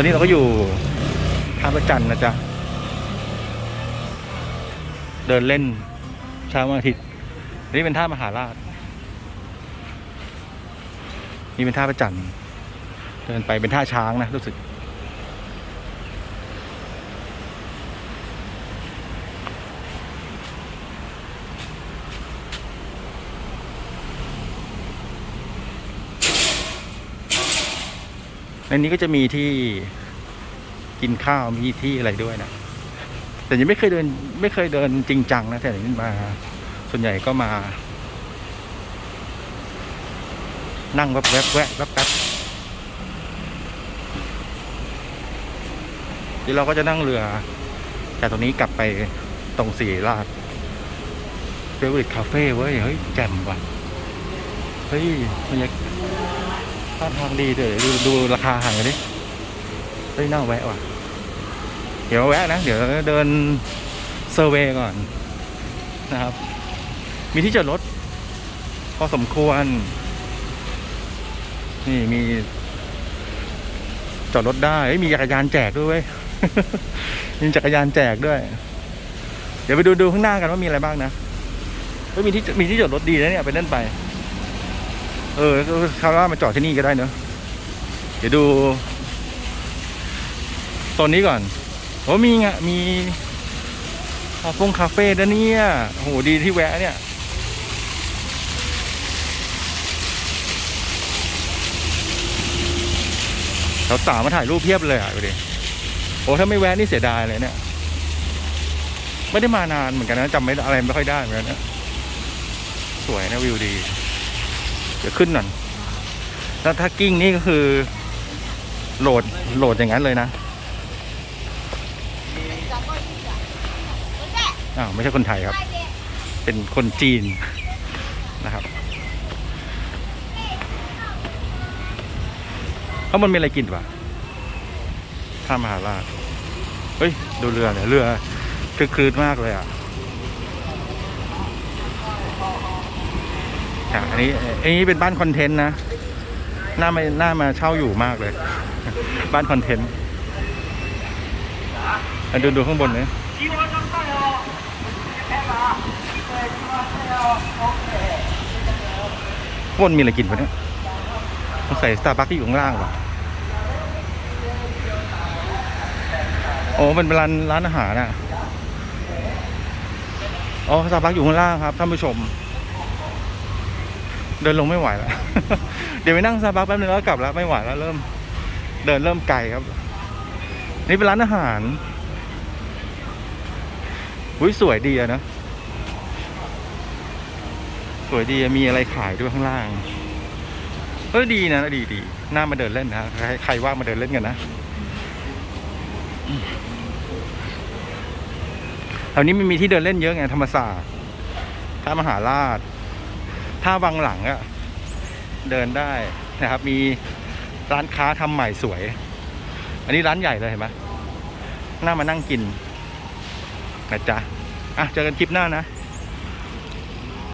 อนนี้เราก็อยู่ท่าประจันทร์นะจ๊ะ เดินเล่นเช้าวันอาทิตย์นี่เป็นท่ามหาราช นี่เป็นท่าประจันทร์เดินไปเป็นท่าช้างนะรู้สึก ในนี้ก็จะมีที่กินข้าวมีที่อะไรด้วยนะ แต่ยังไม่เคยเดิน ไม่เคยเดินจริงจังนะแต่นี้มา ส่วนใหญ่ก็มา นั่งแวบแวบแวะแวบแป๊บเดี๋ยวเราก็จะนั่งเรือจากตรงนี้กลับไปตรงสีราชเฟเวอร์คาเฟ่เว้ย เฮ้ย แจ่มว่ะ เฮ้ยมันยัง ท่าทางดีเดี๋ยวดูดูราคาห่างกันดิเฮ้ยน่าแวะว่ะ เดี๋ยวแวะนะ เดี๋ยวเดินเซอร์เวย์ก่อนนะครับ มีที่จอดรถพอสมควร นี่มี จอดรถได้มีจักรยานแจกด้วยมีจักรยานแจกด้วย เดี๋ยวไปดูดูข้างหน้ากันว่ามีอะไรบ้างนะเฮ้ยมีที่มีที่จอดรถดีนะเนี่ยไปเล่นไป เออคาร่ามาจอดที่นี่ก็ได้เนอะเดี๋ยวดูโซนนี้ก่อนโอ้มีไงมีคาเฟ่คาเฟ่ด้วยเนี่ยโอ้โหดีที่แวะเนี่ยสาวๆมาถ่ายรูปเพียบเลยอะดูดิโอ้ถ้าไม่แวะนี่เสียดายเลยเนี่ย ไม่ได้มานานเหมือนกันนะจำไม่อะไรไม่ค่อยได้เหมือนกันนะสวยนะวิวดี เดี๋ยวขึ้นหน่อยแล้วถ้ากิ้งนี่ก็คือโหลดโหลดอย่างนั้นเลยนะอ้าวไม่ใช่คนไทยครับ เป็นคนจีนนะครับเพรามันมีอะไรกินวะท่ามหาราชเฮ้ย ดูเรือเนี่ยเรือคือคืนมากเลยอะ อันนี้อันนี้เป็นบ้านคอนเทนต์นะน่ามาน่ามาเช่าอยู่มากเลย บ้านคอนเทนต์อะดูดูข้างบนเนี่ยข้างบนมีอะไรกินปะเนี่ยสงสัยสตาร์บัคที่อยู่ข้างล่างว่ะโอ้เป็นร้านร้านอาหารอะอ๋อสตาร์บัคอยู่ข้างล่างครับท่านผู้ชม เดินลงไม่ไหวแล้ว เดี๋ยวไปนั่งสตาร์บัคแป๊บนึงแล้วกลับแล้วไม่ไหวแล้วเริ่ม เดินเริ่มไกลครับ นี่เป็นร้านอาหารอุ้ยสวยดีอะนะ สวยดีมีอะไรขายด้วยข้างล่างเออดีนะดีดีน่ามาเดินเล่นนะใครใครว่างมาเดินเล่นกันนะแถวนี้มันมีที่เดินเล่นเยอะไงธรรมศาสตร์ท่ามหาราช ถ้าวังหลังอะเดินได้นะครับ มีร้านค้าทำใหม่สวย อันนี้ร้านใหญ่เลยเห็นไหมน่ามานั่งกินนะจ๊ะอะเจอกันคลิปหน้านะ